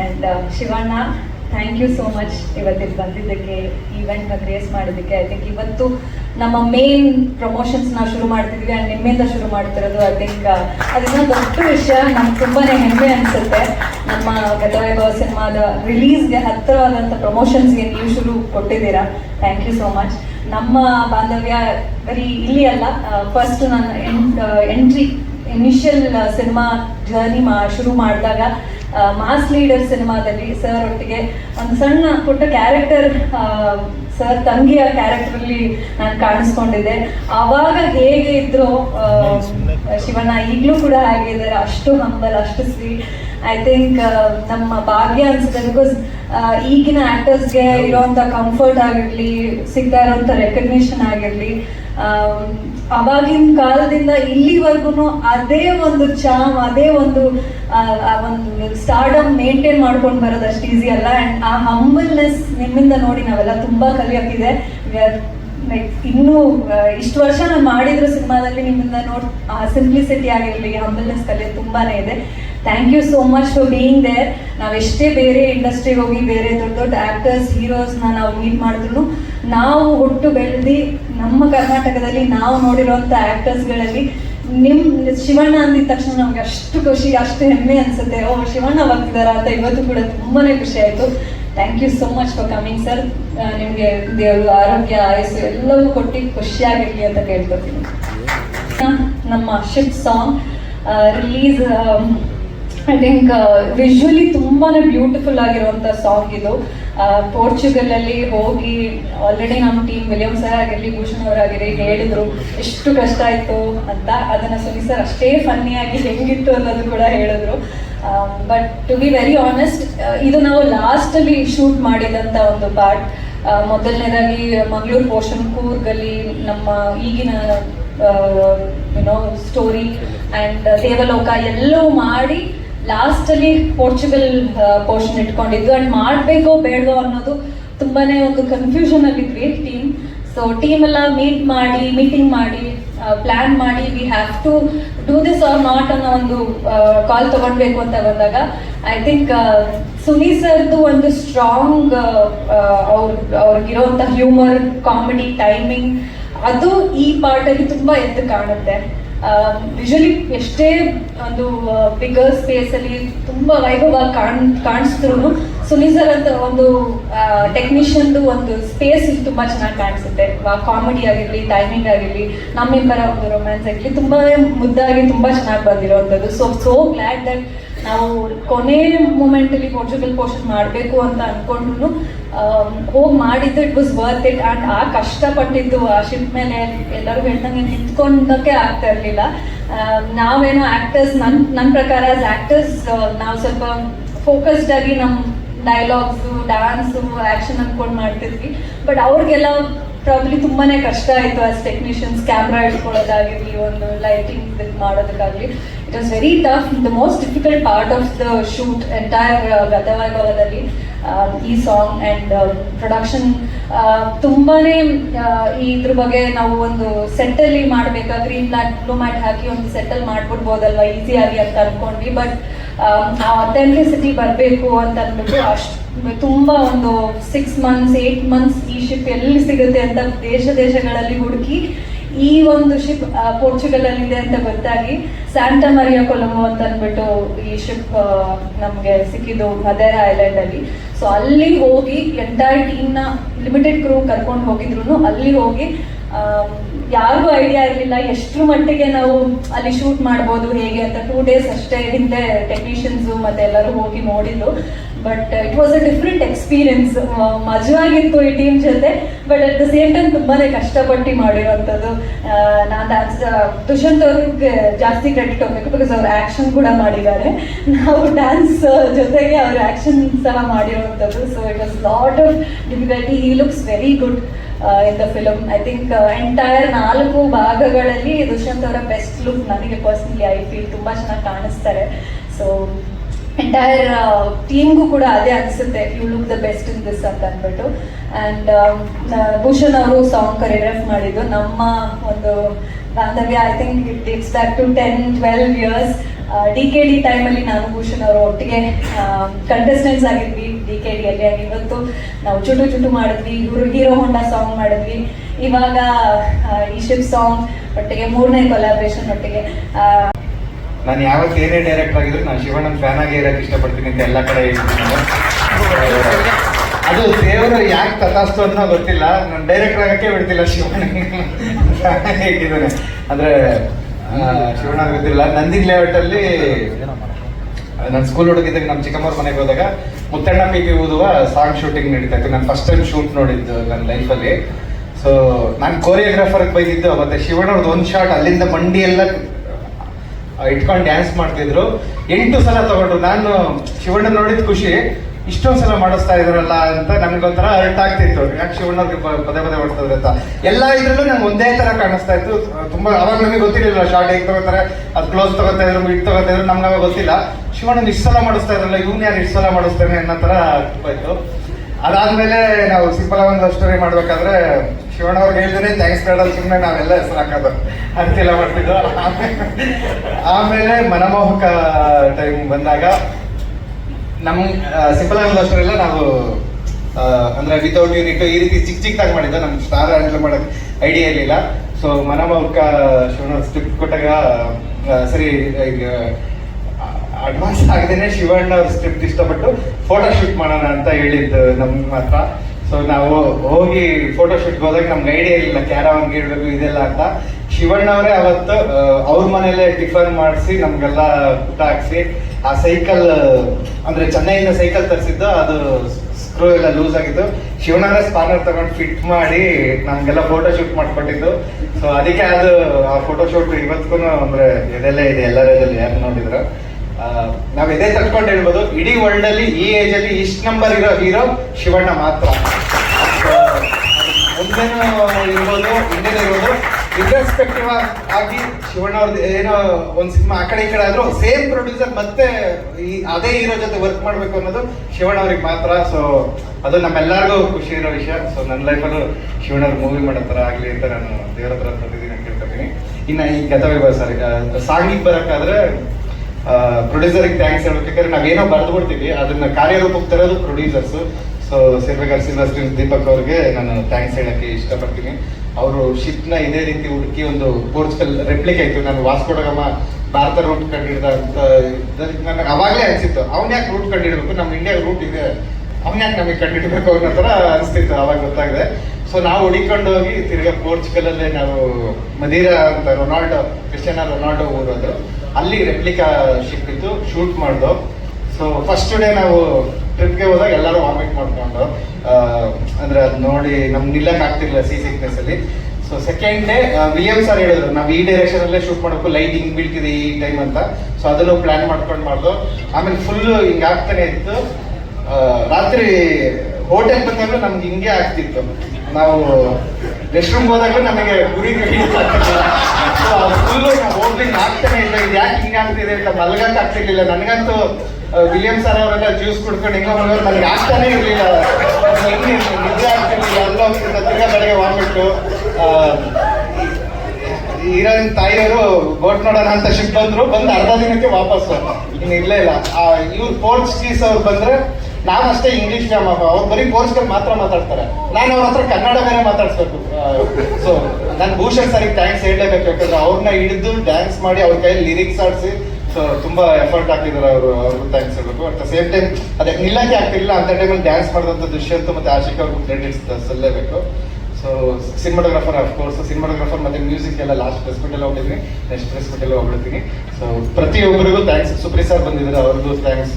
And Shivanna thank you so much ಇವತ್ತಿಗೆ ಬಂದಿದ್ದಕ್ಕೆ ಈವೆಂಟ್ನ ಕ್ರಿಯೇಟ್ ಮಾಡೋದಕ್ಕೆ ಐ ಥಿಂಕ್ ಇವತ್ತು ನಮ್ಮ ಮೇನ್ ಪ್ರಮೋಷನ್ಸ್ನ ಶುರು ಮಾಡ್ತಿದ್ವಿ. ಆ್ಯಂಡ್ ನಿಮ್ಮಿಂದ ಶುರು ಮಾಡ್ತಿರೋದು ಐ ಥಿಂಕ್ ಅದನ್ನ ದೊಡ್ಡ ವಿಷಯ. ನಮ್ಗೆ ತುಂಬಾ ಹೆಮ್ಮೆ ಅನಿಸುತ್ತೆ. ನಮ್ಮ ಗತವೈಭವ ಸಿನಿಮಾದ ರಿಲೀಸ್ಗೆ ಹತ್ತಿರವಾದಂಥ ಪ್ರಮೋಷನ್ಸ್ಗೆ ನೀವು ಶುರು ಕೊಟ್ಟಿದ್ದೀರಾ. ಥ್ಯಾಂಕ್ ಯು ಸೋ ಮಚ್ ನಮ್ಮ ಬಾಂಧವ್ಯ ಬರೀ ಇಲ್ಲಿ ಅಲ್ಲ ಫಸ್ಟ್ ನಾನು ಎಂಟ್ರಿ ಇನಿಷಿಯಲ್ ಸಿನಿಮಾ ಜರ್ನಿ ಮಾ, ಶುರು ಮಾಡಿದಾಗ ಮಾಸ್ ಲೀಡರ್ ಸಿನಿಮಾದಲ್ಲಿ ಸರ್ ಒಟ್ಟಿಗೆ ಒಂದು ಸಣ್ಣ ಪುಟ್ಟ ಕ್ಯಾರೆಕ್ಟರ್ ಸರ್ ತಂಗಿಯ ಕ್ಯಾರೆಕ್ಟರಲ್ಲಿ ನಾನು ಕಾಣಿಸ್ಕೊಂಡಿದ್ದೆ. ಆವಾಗ ಹೇಗೆ ಇದ್ರು ಶಿವಣ್ಣ ಈಗಲೂ ಕೂಡ ಹಾಗೆ ಇದ್ದಾರೆ. ಅಷ್ಟು ಹಂಬಲ್ ಅಷ್ಟು ಸ್ವೀಟ್ ಐ ಥಿಂಕ್ ನಮ್ಮ ಭಾಗ್ಯ ಅನ್ಸುತ್ತೆ ಬಿಕಾಸ್ ಈಗಿನ ಆಕ್ಟರ್ಸ್ಗೆ ಇರೋಂಥ ಕಂಫರ್ಟ್ ಆಗಿರಲಿ, ಸಿಗ್ತಾ ಇರೋಂಥ ರೆಕಗ್ನಿಷನ್ ಆಗಿರಲಿ ಅವಾಗಿನ ಕಾಲದಿಂದ ಇಲ್ಲಿವರೆಗೂ ಅದೇ ಒಂದು ಚಾಮ್ ಅದೇ ಒಂದು ಒಂದು ಸ್ಟಾರ್ಡಮ್ ಮೇಂಟೈನ್ ಮಾಡ್ಕೊಂಡು ಬರೋದು ಅಷ್ಟು ಈಸಿ ಅಲ್ಲ. ಆ್ಯಂಡ್ ಆ ಹಂಬಲ್ನೆಸ್ ನಿಮ್ಮಿಂದ ನೋಡಿ ನಾವೆಲ್ಲ ತುಂಬ ಕಲಿಯೋಕ್ಕಿದೆ ಲೈಕ್ ಇನ್ನೂ ಇಷ್ಟು ವರ್ಷ ನಾನು ಮಾಡಿದ್ರು ಸಿನಿಮಾದಲ್ಲಿ ನಿಮ್ಮಿಂದ ನೋಡಿ, ಆ ಸಿಂಪ್ಲಿಸಿಟಿ ಆಗಿರಲಿ ಹಂಬಲ್ನೆಸ್ ಕಲಿಯೋದು ತುಂಬಾನೇ ಇದೆ. Thank you so much for being there ನಾವೆಷ್ಟೇ ಬೇರೆ ಇಂಡಸ್ಟ್ರಿಗೆ ಹೋಗಿ, ಬೇರೆ ದೊಡ್ಡ ದೊಡ್ಡ ಆ್ಯಕ್ಟರ್ಸ್ ಹೀರೋಸ್ನ ನಾವು ಮೀಟ್ ಮಾಡಿದ್ರು ನಾವು ಹುಟ್ಟು ಬೆಳೆದು ನಮ್ಮ ಕರ್ನಾಟಕದಲ್ಲಿ ನಾವು ನೋಡಿರುವಂಥ ಆ್ಯಕ್ಟರ್ಸ್ಗಳಲ್ಲಿ ನಿಮ್ ಶಿವಣ್ಣ ಅಂದಿದ ತಕ್ಷಣ ನಮ್ಗೆ ಅಷ್ಟು ಖುಷಿ, ಅಷ್ಟು ಹೆಮ್ಮೆ ಅನ್ಸುತ್ತೆ. ಓ, ಶಿವಣ್ಣ ಬರ್ತಿದಾರ ಅಂತ ಇವತ್ತು ಕೂಡ ತುಂಬಾನೇ ಖುಷಿ ಆಯ್ತು. Thank you so much for coming sir ನಿಮಗೆ ದೇವರು ಆರೋಗ್ಯ, ಆಯಸ್ಸು ಎಲ್ಲವೂ ಕೊಟ್ಟು ಖುಷಿಯಾಗಿರ್ಲಿ ಅಂತ ಕೇಳ್ಕೊತೀನಿ ನಮ್ಮ shift song release I think visually ತುಂಬಾನೇ ಬ್ಯೂಟಿಫುಲ್ ಆಗಿರುವಂಥ ಸಾಂಗ್ ಇದು. ಪೋರ್ಚುಗಲ್ ಅಲ್ಲಿ ಹೋಗಿ ಆಲ್ರೆಡಿ ನಮ್ಮ ಟೀಮ್ ವಿಲಿಯಂ ಸರ್ ಆಗಿರಲಿ, ಭೂಷಣ್ ಅವರಾಗಿರಲಿ ಹೇಳಿದ್ರು ಎಷ್ಟು ಕಷ್ಟ ಆಯ್ತು ಅಂತ ಅದನ್ನ ಸುನಿ ಸರ್ ಅಷ್ಟೇ ಫನ್ನಿಯಾಗಿ ಹೆಂಗಿತ್ತು ಅನ್ನೋದು ಕೂಡ ಹೇಳಿದ್ರು. But to be very honest ಇದು ನಾವು ಲಾಸ್ಟ್ ಅಲ್ಲಿ ಶೂಟ್ ಮಾಡಿದಂತ ಒಂದು ಪಾರ್ಟ್ ಮೊದಲನೇದಾಗಿ ಮಂಗಳೂರು ಪೋಷನ್ ಕೂರ್ಗಲ್ಲಿ ನಮ್ಮ ಈಗಿನ ಯುನೋ ಸ್ಟೋರಿ ಆ್ಯಂಡ್ ದೇವಲೋಕ ಎಲ್ಲವೂ ಮಾಡಿ ಲಾಸ್ಟಲ್ಲಿ ಪೋರ್ಚುಗಲ್ ಪೋರ್ಷನ್ ಇಟ್ಕೊಂಡಿದ್ದು. ಆ್ಯಂಡ್ ಮಾಡಬೇಕೋ ಬೇಡವೋ ಅನ್ನೋದು ತುಂಬಾನೇ ಒಂದು ಕನ್ಫ್ಯೂಷನ್ ಇದ್ವಿ ಟೀಮ್ ಸೊ ಟೀಮ್ ಎಲ್ಲ ಮೀಟ್ ಮಾಡಿ ಮೀಟಿಂಗ್ ಮಾಡಿ ಪ್ಲಾನ್ ಮಾಡಿ we have to do this or not ಅನ್ನೋ ಒಂದು ಕಾಲ್ ತಗೊಳ್ಬೇಕು ಅಂತ ಬಂದಾಗ ಐ ಥಿಂಕ್ ಸುನಿ ಸರ್ದು ಒಂದು ಸ್ಟ್ರಾಂಗ್ ಅವ್ರ, ಅವ್ರಿಗಿರೋಂಥ ಹ್ಯೂಮರ್ ಕಾಮಿಡಿ ಟೈಮಿಂಗ್ ಅದು ಈ ಪಾರ್ಟಲ್ಲಿ ತುಂಬಾ ಎದ್ದು ಕಾಣುತ್ತೆ. ವಿಜುವಲಿ ಎಷ್ಟೇ ಒಂದು ಬಿಗರ್ ಸ್ಪೇಸ್ ಅಲ್ಲಿ ತುಂಬಾ ವೈಭವ ಕಾಣ್ ಕಾಣಿಸಿದ್ರು ಸುನಿಸರ್ ಅಂತ ಒಂದು ಟೆಕ್ನಿಷಿಯನ್ದು ಒಂದು ಸ್ಪೇಸ್ ಇಲ್ಲಿ ತುಂಬಾ ಚೆನ್ನಾಗಿ ಕಾಣಿಸುತ್ತೆ. ಕಾಮಿಡಿ ಆಗಿರ್ಲಿ ಟೈಮಿಂಗ್ ಆಗಿರ್ಲಿ ನಮ್ಮಿಬ್ಬರ ಒಂದು ರೊಮ್ಯಾನ್ಸ್ ಆಗಿರ್ಲಿ ತುಂಬಾ ಮುದ್ದಾಗಿ ತುಂಬಾ ಚೆನ್ನಾಗಿ ಬಂದಿರೋವಂಥದ್ದು ಸೊ ಸೋ ಗ್ಲಾಡ್ ದಟ್ ನಾವು ಕೊನೆ ಮೂಮೆಂಟಲ್ಲಿ ಪೋರ್ಚುಗಲ್ ಪೋರ್ಷನ್ ಮಾಡಬೇಕು ಅಂತ ಅನ್ಕೊಂಡ್ರು ಹೋಗಿ ಮಾಡಿದ್ದು it was worth it and ಆ ಕಷ್ಟಪಟ್ಟಿದ್ದು ಆ ಶಿಪ್ ಮೇಲೆ ಎಲ್ಲರೂ ಹೇಳ್ದಂಗೆ ನಿಂತ್ಕೊಂಡಕ್ಕೆ ಆಗ್ತಾ ಇರಲಿಲ್ಲ. ನಾವೇನೋ ಆಕ್ಟರ್ಸ್ ನನ್ನ ನನ್ನ ಪ್ರಕಾರ ಆಸ್ ಆಕ್ಟರ್ಸ್ ನಾವು ಸ್ವಲ್ಪ ಫೋಕಸ್ಡ್ ಆಗಿ ನಮ್ಮ ಡೈಲಾಗ್ಸು ಡ್ಯಾನ್ಸು ಆ್ಯಕ್ಷನ್ ಅಂದ್ಕೊಂಡು ಮಾಡ್ತಿದ್ವಿ. ಬಟ್ ಅವ್ರಿಗೆಲ್ಲ ಪ್ರಾಬ್ಲಿ ತುಂಬಾನೇ ಕಷ್ಟ ಆಯಿತು ಆಸ್ ಟೆಕ್ನಿಷಿಯನ್ಸ್ ಕ್ಯಾಮ್ರಾ ಇಟ್ಕೊಳ್ಳೋದಾಗಿರಲಿ ಒಂದು lighting ಮಾಡೋದಕ್ಕಾಗಲಿ. It was very tough the most difficult part of the shoot entire ಗತವೈಭವದಲ್ಲಿ ಈ ಸಾಂಗ್ ಆ್ಯಂಡ್ ಪ್ರೊಡಕ್ಷನ್ ತುಂಬಾನೇ ಈ ಇದ್ರ ಬಗ್ಗೆ ನಾವು ಒಂದು ಸೆಟ್ಟಲ್ಲಿ ಮಾಡಬೇಕಾ ಗ್ರೀನ್ ಮ್ಯಾಟ್ ಬ್ಲೂ ಮ್ಯಾಟ್ ಹಾಕಿ ಒಂದು ಸೆಟ್ಟಲ್ ಮಾಡ್ಬಿಡ್ಬೋದಲ್ವಾ? ಈಸಿಯಾಗಿ ಅಂತ ಅನ್ಕೊಂಡ್ವಿ. ಬಟ್ ಆ ಅಥೆಂಟಿಸಿಟಿ ಬರಬೇಕು ಅಂತ ಅಂದ್ಬಿಟ್ಟು ಅಷ್ಟು, ತುಂಬಾ ಒಂದು ಸಿಕ್ಸ್ ಮಂತ್ಸ್ ಏಟ್ ಮಂತ್ಸ್ ಈ ಶಿಪ್ ಎಲ್ಲಿ ಸಿಗುತ್ತೆ ಅಂತ ದೇಶ ದೇಶಗಳಲ್ಲಿ ಹುಡುಕಿ ಈ ಒಂದು ಶಿಪ್ ಪೋರ್ಚುಗಲ್ ಅಲ್ಲಿ ಇದೆ ಅಂತ ಗೊತ್ತಾಗಿ ಸ್ಯಾಂಟಾ ಮರಿಯಾ ಕೊಲಂಬೋ ಅಂತ ಅಂದ್ಬಿಟ್ಟು ಈ ಶಿಪ್ ನಮಗೆ ಸಿಕ್ಕಿದ್ದು ಮದೇರ ಐಲ್ಯಾಂಡ್ ಅಲ್ಲಿ. ಸೊ ಅಲ್ಲಿ ಹೋಗಿ ಎಂಟೈರ್ ಟೀಮ್ನ ಲಿಮಿಟೆಡ್ ಕ್ರೂ ಕರ್ಕೊಂಡು ಹೋಗಿದ್ರು ಅಲ್ಲಿ ಹೋಗಿ ಯಾರಿಗೂ ಐಡಿಯಾ ಇರಲಿಲ್ಲ. ಎಷ್ಟು ಮಟ್ಟಿಗೆ ನಾವು ಅಲ್ಲಿ ಶೂಟ್ ಮಾಡ್ಬೋದು, ಹೇಗೆ ಅಂತ ಟೂ ಡೇಸ್ ಅಷ್ಟೇ ಹಿಂದೆ ಟೆಕ್ನಿಷಿಯನ್ಸು ಮತ್ತೆ ಎಲ್ಲರೂ ಹೋಗಿ ನೋಡಿದ್ದು. But it was a different experience ಮಜವಾಗಿತ್ತು ಈ ಟೀಮ್ ಜೊತೆ. But at the same time ತುಂಬಾನೇ ಕಷ್ಟಪಟ್ಟು ಮಾಡಿರುವಂಥದ್ದು. ನಾನು ಡ್ಯಾನ್ಸ್ ದುಷ್ಯಂತ್ ಅವ್ರಿಗೆ ಜಾಸ್ತಿ ಕ್ರೆಡಿಟ್ ಹೋಗ್ಬೇಕು ಬಿಕಾಸ್ ಅವ್ರು ಆ್ಯಕ್ಷನ್ ಕೂಡ ಮಾಡಿದ್ದಾರೆ. ನಾವು ಡ್ಯಾನ್ಸ್ ಜೊತೆಗೆ ಅವ್ರ ಆ್ಯಕ್ಷನ್ ಸಹ ಮಾಡಿರೋವಂಥದ್ದು. So it was lot of difficulty ಈ looks very good in the film I think entire ನಾಲ್ಕು ಭಾಗಗಳಲ್ಲಿ ದುಷ್ಯಂತ್ ಅವರ ಬೆಸ್ಟ್ ಲುಕ್ ನನಗೆ ಪರ್ಸ್ನಲಿ ಐ ಫೀಲ್ ತುಂಬ ಚೆನ್ನಾಗಿ ಕಾಣಿಸ್ತಾರೆ. ಸೊ ಎಂಟೈರ್ ಟೀಮ್ಗೂ ಕೂಡ ಅದೇ ಅನಿಸುತ್ತೆ. You look the best in this ಅಂತ ಅಂದ್ಬಿಟ್ಟು. ಆ್ಯಂಡ್ ಭೂಷಣ್ ಅವರು ಸಾಂಗ್ ಕೊರಿಯೋಗ್ರಾಫ್ ಮಾಡಿದ್ದು. ನಮ್ಮ ಒಂದು ಬಾಂಧವ್ಯ I think it dates back to ten twelve years D K D ಟೈಮಲ್ಲಿ ನಾನು, ಭೂಷಣ್ ಅವರು ಒಟ್ಟಿಗೆ ಕಂಟೆಸ್ಟೆಂಟ್ಸ್ ಆಗಿದ್ವಿ ಡಿ ಕೆ ಡಿಯಲ್ಲಿ ಇವತ್ತು ನಾವು ಚುಟು ಚುಟು ಮಾಡಿದ್ವಿ. ಇವರು ಹೀರೋ ಹೊಂಡಾ ಸಾಂಗ್ ಮಾಡಿದ್ವಿ. ಇವಾಗ ಈ ಶಿಪ್ ಸಾಂಗ್ ಒಟ್ಟಿಗೆ ಮೂರನೇ ಕೊಲಾಬ್ರೇಷನ್ ಒಟ್ಟಿಗೆ ನಾನು ಯಾವತ್ತು ಏನೇ ಡೈರೆಕ್ಟ್ ಆಗಿದ್ರು ನಾನು ಶಿವಣ್ಣನ ಫ್ಯಾನ್ ಆಗಿ ಇರೋಕ್ಕೆ ಇಷ್ಟಪಡ್ತೀನಿ ಅಂತ ಎಲ್ಲ ಕಡೆ ಅದು ದೇವರು ಯಾಕೆ ತಥಾಸ್ತು ಅಂತ ಗೊತ್ತಿಲ್ಲ. ನಾನು ಡೈರೆಕ್ಟರ್ ಆಗಕ್ಕೆ ಬಿಡ್ತಿಲ್ಲ ಶಿವಣ್ಣ ಇಟ್ಟಿದ್ದಾನೆ ಅಂದ್ರೆ ಶಿವಣ್ಣ ಗೊತ್ತಿಲ್ಲ. ನಂದಿನ್ ಲೇಔಟ್ ಅಲ್ಲಿ ನನ್ನ ಸ್ಕೂಲ್ ಹುಡುಗಿದ್ದಾಗ ನಮ್ಮ ಚಿಕ್ಕಮ್ಮವ್ರ ಮನೆಗೆ ಹೋದಾಗ ಮುತ್ತಣ್ಣ ಪೀಪಿ ಓದುವ ಸಾಂಗ್ ಶೂಟಿಂಗ್ ನಡೀತಾ ಇತ್ತು. ನಾನು ಫಸ್ಟ್ ಟೈಮ್ ಶೂಟ್ ನೋಡಿದ್ದು ನನ್ನ ಲೈಫಲ್ಲಿ ಸೊ ನಾನು ಕೋರಿಯೋಗ್ರಾಫರ್ಗೆ ಬೈದಿದ್ದು ಮತ್ತೆ ಶಿವಣ್ಣವ್ರದ್ದು ಒಂದು ಶಾಟ್ ಅಲ್ಲಿಂದ ಮಂಡಿ ಎಲ್ಲ ಇಟ್ಕೊಂಡು ಡ್ಯಾನ್ಸ್ ಮಾಡ್ತಿದ್ರು. ಎಂಟು ಸಲ ತಗೊಂಡ್ರು ನಾನು ಶಿವಣ್ಣ ನೋಡಿದ ಖುಷಿ, ಇಷ್ಟೊಂದು ಸಲ ಮಾಡಿಸ್ತಾ ಇದ್ರಲ್ಲ ಅಂತ ನಮ್ಗೊಂಥರ ಅರ್ಟ್ ಆಗ್ತಿತ್ತು. ಯಾಕೆ ಶಿವಣ್ಣವ್ರಿಗೆ ಪ- ಪದೇ ಪದೇ ಮಾಡ್ತಿದ್ರು ಅಂತ. ಎಲ್ಲ ಇದ್ರಲ್ಲೂ ನಂಗೆ ಒಂದೇ ತರ ಕಾಣಿಸ್ತಾ ಇತ್ತು. ತುಂಬಾ, ಅವಾಗ ನಮಗೆ ಗೊತ್ತಿರಲಿಲ್ಲ ಶಾರ್ಟ್ ಹೇಗೆ ತಗೋತಾರೆ, ಅದು ಕ್ಲೋಸ್ ತಗೋತಾ ಇದ್ರು ಇಟ್ಟು ತಗೋತಾ ಇದ್ರು, ನಮ್ಗೆ ಅವಾಗ ಗೊತ್ತಿಲ್ಲ. ಶಿವಣ್ಣನ ಇಷ್ಟು ಸಲ ಮಾಡಿಸ್ತಾ ಇದ್ರಲ್ಲ, ಇವ್ನ ಯಾರು ಇಷ್ಟು ಸಲ ಮಾಡಿಸ್ತಾನೆ ಅನ್ನೋ ತರ ಇತ್ತು. ಅದಾದ್ಮೇಲೆ ನಾವು ಸಿಂಪಲ್ ಒಂದು ಸ್ಟೋರಿ ಮಾಡ್ಬೇಕಾದ್ರೆ ಶಿವಣ್ಣ ಅವ್ರಿಗೆ ಹೇಳಿದ್ರೆ ಥ್ಯಾಂಕ್ಸ್ ಕಾರ್ಡಲ್ಲಿ ಸುಮ್ಮನೆ ನಾವೆಲ್ಲ ಹೆಸರು ಹಾಕೋದು ಅಂತೆಲ್ಲ ಮಾಡ್ತಿದ್ದು ಆಮೇಲೆ ಮನಮೋಹಕ ಟೈಮ್ ಬಂದಾಗ ನಮ್ ಸಿಂಪಲ್ ಆಗಿ ಸ್ಟೋರಿ ಅಷ್ಟರೆಲ್ಲ ನಾವು ಅಂದ್ರೆ ವಿತೌಟ್ ಯೂನಿಟ್ ಈ ರೀತಿ ಚಿಕ್ಕ ಚಿಕ್ಕದಾಗಿ ಮಾಡಿದ್ದು. ನಮ್ಗೆ ಸ್ಟಾರ್ ಹ್ಯಾಂಡಲ್ ಮಾಡೋಕೆ ಐಡಿಯಾ ಇರಲಿಲ್ಲ. ಸೊ ಮನಮೋಹಕ ಶಿವಣ್ಣ ಸ್ಕ್ರಿಪ್ಟ್ ಕೊಟ್ಟಾಗ ಸರಿ, ಈಗ ಅಡ್ವಾನ್ಸ್ ಆಗದೇನೆ ಶಿವಣ್ಣ ಅವ್ರ ಸ್ಕ್ರಿಪ್ಟ್ ಇಷ್ಟಪಟ್ಟು ಫೋಟೋ ಶೂಟ್ ಮಾಡೋಣ ಅಂತ ಹೇಳಿದ್ದು ನಮ್ಮ ಹತ್ರ. ಸೊ ನಾವು ಹೋಗಿ ಫೋಟೋ ಶೂಟ್ಗೆ ಹೋದಾಗ ನಮ್ಗೆ ಐಡಿಯಾ ಇರಲಿಲ್ಲ ಕ್ಯಾರವನ್ಗೆ ಇಡಬೇಕು ಇದೆಲ್ಲ ಅಂತ. ಶಿವಣ್ಣ ಅವರೇ ಅವತ್ತು ಅವ್ರ ಮನೇಲೆ ಟಿಫನ್ ಮಾಡಿಸಿ ನಮ್ಗೆಲ್ಲ ಊಟ ಹಾಕ್ಸಿ, ಆ ಸೈಕಲ್ ಅಂದ್ರೆ ಚೆನ್ನೈಯಿಂದ ಸೈಕಲ್ ತರಿಸಿದ್ದು, ಅದು ಸ್ಕ್ರೂ ಎಲ್ಲ ಲೂಸ್ ಆಗಿದ್ದು. ಶಿವಣ್ಣವರೇ ಸ್ಪಾನರ್ ತಗೊಂಡು ಫಿಟ್ ಮಾಡಿ ನಮ್ಗೆಲ್ಲ ಫೋಟೋ ಶೂಟ್ ಮಾಡ್ಕೊಟ್ಟಿದ್ದು. ಸೊ ಅದಕ್ಕೆ ಅದು, ಆ ಫೋಟೋ ಶೂಟ್ ಇವತ್ತಿಗೂ ಅಂದ್ರೆ ಇದೆಲ್ಲ ಇದೆ ಎಲ್ಲರಲ್ಲಿ ಯಾರು ನೋಡಿದ್ರು. ನಾವ್ ಇದೇ ತಟ್ಕೊಂಡು ಹೇಳ್ಬೋದು, ಇಡೀ ವರ್ಲ್ಡ್ ಅಲ್ಲಿ ಈ ಏಜ್ ಅಲ್ಲಿ ಇಷ್ಟು ನಂಬರ್ ಇರೋ ಹೀರೋ ಶಿವಣ್ಣ ಮಾತ್ರ. ಮುಂದೇನು ಇರ್ಬೋದು, ಹಿಂದೆನೂ ಇರ್ಬೋದು ಇರ್ರೆಸ್ಪೆಕ್ಟಿವ್ ಆಗಿ ಶಿವಣ್ಣ ಅವ್ರದ್ದು ಏನೋ ಒಂದು ಸಿನಿಮಾ ಆ ಕಡೆ ಈ ಕಡೆ ಆದ್ರೂ ಸೇಮ್ ಪ್ರೊಡ್ಯೂಸರ್ ಮತ್ತೆ ಈ ಅದೇ ಹೀರೋ ಜೊತೆ ವರ್ಕ್ ಮಾಡಬೇಕು ಅನ್ನೋದು ಶಿವಣ್ಣ ಅವ್ರಿಗೆ ಮಾತ್ರ. ಸೊ ಅದು ನಮ್ಮೆಲ್ಲರಿಗೂ ಖುಷಿ ಇರೋ ವಿಷಯ. ಸೊ ನನ್ನ ಲೈಫಲ್ಲೂ ಶಿವಣ್ಣ ಅವ್ರ ಮೂವಿ ಮಾಡೋ ಥರ ಆಗಲಿ ಅಂತ ನಾನು ದೇವರ ಹತ್ರ ಪ್ರತಿದಿನ ಕೇಳ್ಕೊತೀನಿ ಇನ್ನ ಈ ಗತವೇ ಸರ್ ಸಾಂಗಿಗೆ ಬರಕ್ಕಾದ್ರೆ ಪ್ರೊಡ್ಯೂಸರ್ಗೆ ಥ್ಯಾಂಕ್ಸ್ ಹೇಳ್ಬೇಕಾದ್ರೆ ನಾವೇನೋ ಬರೆದು ಬಿಡ್ತೀವಿ. ಅದನ್ನ ಕಾರ್ಯರೂಪಕ್ಕೆ ತರೋದು ಪ್ರೊಡ್ಯೂಸರ್ಸ್ ಸೊ ಸಿರ್ಬೇಕಾರ್ ಸಿಲ್ವರ್ ದೀಪಕ್ ಅವ್ರಿಗೆ ನಾನು ಥ್ಯಾಂಕ್ಸ್ ಹೇಳಕ್ಕೆ ಇಷ್ಟಪಡ್ತೀನಿ. ಅವರು ಶಿಪ್ನ ಇದೇ ರೀತಿ ಹುಡುಕಿ ಒಂದು ಪೋರ್ಚುಗಲ್ ರೆಪ್ಲಿಕ್ ಆಯ್ತು ನಾನು ವಾಸ್ಕೋಡಗಮ ಭಾರತ ರೂಟ್ ಕಂಡಿಡ್ದ ಅಂತ ನನಗೆ ಅವಾಗಲೇ ಅನ್ಸಿತ್ತು. ಅವ್ನ ಯಾಕೆ ರೂಟ್ ಕಂಡಿಡ್ಬೇಕು? ನಮ್ಮ ಇಂಡಿಯಾ ರೂಟ್ ಇದೆ. ಅವ್ನ ಯಾಕೆ ನಮಗೆ ಕಂಡಿಡ್ಬೇಕು ಅನ್ನೋ ಥರ ಅನಿಸ್ತಿತ್ತು ಅವಾಗ ಗೊತ್ತಾಗಿದೆ. ಸೊ ನಾವು ಹುಡಿಕೊಂಡು ಹೋಗಿ ತಿರ್ಗಾ ಪೋರ್ಚುಗಲಲ್ಲೇ ನಾವು ಮದೀರಾ ಅಂತ ರೊನಾಲ್ಡೋ ಕ್ರಿಸ್ಟಿಯಾನೋ ರೊನಾಲ್ಡೋ ಊರದು ಅಲ್ಲಿ ರೆಪ್ಲಿಕಾ ಶಿಪ್ ಇತ್ತು ಶೂಟ್ ಮಾಡ್ದು. ಸೊ ಫಸ್ಟ್ ಡೇ ನಾವು ಟ್ರಿಪ್ಗೆ ಹೋದಾಗ ಎಲ್ಲರೂ ವಾಮಿಟ್ ಮಾಡ್ಕೊಂಡು ಅಂದ್ರೆ ಅದು ನೋಡಿ ನಮ್ಗೆ ನಿಲ್ಲಕ್ ಆಗ್ತಿರ್ಲಿಲ್ಲ ಸಿ ಸಿಕ್ನೆಸ್ ಅಲ್ಲಿ. So second day William sir ಹೇಳಿದ್ರು, ನಾವು ಈ ಡೈರೆಕ್ಷನ್ ಅಲ್ಲೇ ಶೂಟ್ ಮಾಡಬೇಕು ಲೈಟ್ ಹಿಂಗ್ ಬೀಳ್ತಿದೆ ಈ ಟೈಮ್ ಅಂತ. ಸೊ ಅದನ್ನು ಪ್ಲಾನ್ ಮಾಡ್ಕೊಂಡು ಮಾಡ್ದು. ಆಮೇಲೆ ಫುಲ್ ಹಿಂಗೆ ಆಗ್ತಾನೆ ಇತ್ತು. ರಾತ್ರಿ ಹೋಟೆಲ್ ಬಂದಾಗ ನಮ್ಗೆ ಹಿಂಗೆ ಆಗ್ತಿತ್ತು. ನಾವು ರೆಸ್ಟ್ ರೂಮ್ ಹೋದಾಗಲೂ ನಮಗೆ ಗುರಿ ಆಗ್ತಿದೆ ಅಂತ ಮಲ್ಗಕ್ಕೆ ಆಗ್ತಿರ್ಲಿಲ್ಲ. ನನಗಂತೂ ವಿಲಿಯಂ ಸರ್ ಅವರೆಲ್ಲ ಜ್ಯೂಸ್ ಕುಡ್ಕೊಂಡು ಹಿಂಗ ಮಲಗೋರು, ನನಗೆ ಆಗ್ತಾನೆ ಇರಲಿಲ್ಲ. ನಿಜ ಆಗ್ತಿರ್ಲಿಲ್ಲ. ಎಲ್ಲ ತಿರ್ಗ ಬೆಳಗ್ಗೆ ವಾಮಿಟ್ಟು ಹೀರೋಯಿನ್ ತಾಯಿಯವರು ಬೋಟ್ ನೋಡೋಣ ಅಂತ ಶಿಪ್ ಬಂದ್ರು. ಬಂದು ಅರ್ಧ ದಿನಕ್ಕೆ ವಾಪಸ್ ಇನ್ನು ಇರ್ಲೇ ಇಲ್ಲ. ಇವ್ರು ಪೋರ್ಚುಗೀಸ್ ಅವ್ರು ಬಂದ್ರೆ ನಾನು ಅಷ್ಟೇ ಇಂಗ್ಲಿಷ್ ಮ್ಯಾಮ್ ಅವ್ರು ಬರೀ ಕೋರ್ಸ್ಗೆ ಮಾತ್ರ ಮಾತಾಡ್ತಾರೆ. ನಾನು ಅವ್ರ ಹತ್ರ ಕನ್ನಡ ಮೇಲೆ ಮಾತಾಡ್ಸ್ಬೇಕು. ಸೊ ನಾನು ಭೂಷಣ್ ಸರಿಗೆ ಥ್ಯಾಂಕ್ಸ್ ಹೇಳಲೇಬೇಕು. ಯಾಕಂದ್ರೆ ಅವ್ರನ್ನ ಹಿಡಿದು ಡ್ಯಾನ್ಸ್ ಮಾಡಿ ಅವ್ರ ಕೈಯಲ್ಲಿ ಲಿರಿಕ್ಸ್ ಆಡಿಸಿ ಸೊ ತುಂಬಾ ಎಫರ್ಟ್ ಹಾಕಿದ್ದಾರೆ ಅವರು. ಅವ್ರಿಗೂ ಥ್ಯಾಂಕ್ಸ್ ಹೇಳಬೇಕು. ಅಟ್ ದ ಸೇಮ್ ಟೈಮ್ ಅದೇ ನಿಲ್ಲಕ್ಕೆ ಆಗ್ತಿಲ್ಲ ಅಂತ ಟೈಮಲ್ಲಿ ಡ್ಯಾನ್ಸ್ ಮಾಡಿದಂಥ ದುಷ್ಯಂತ್ ಮತ್ತೆ ಆಶಿಕ್ ಅವ್ರಿಗೂ credits ಸಲ್ಲೇಬೇಕು. So cinematographer of course cinematographer ಮತ್ತೆ ಮ್ಯೂಸಿಕ್ ಎಲ್ಲ ಲಾಸ್ಟ್ ಪ್ರೆಸ್ ಎಲ್ಲ ಹೋಗಿದ್ದೀನಿ ನೆಕ್ಸ್ಟ್ ಪ್ರೆಸ್ ಮೀಟ್ ಎಲ್ಲ ಹೋಗ್ಬಿಡ್ತೀನಿ ಸೊ ಪ್ರತಿಯೊಬ್ಬರಿಗೂ ಥ್ಯಾಂಕ್ಸ್ ಸುಪ್ರೀತ್ ಸರ್ ಬಂದಿದ್ದಾರೆ. ಅವ್ರಿಗೂ ಥ್ಯಾಂಕ್ಸ್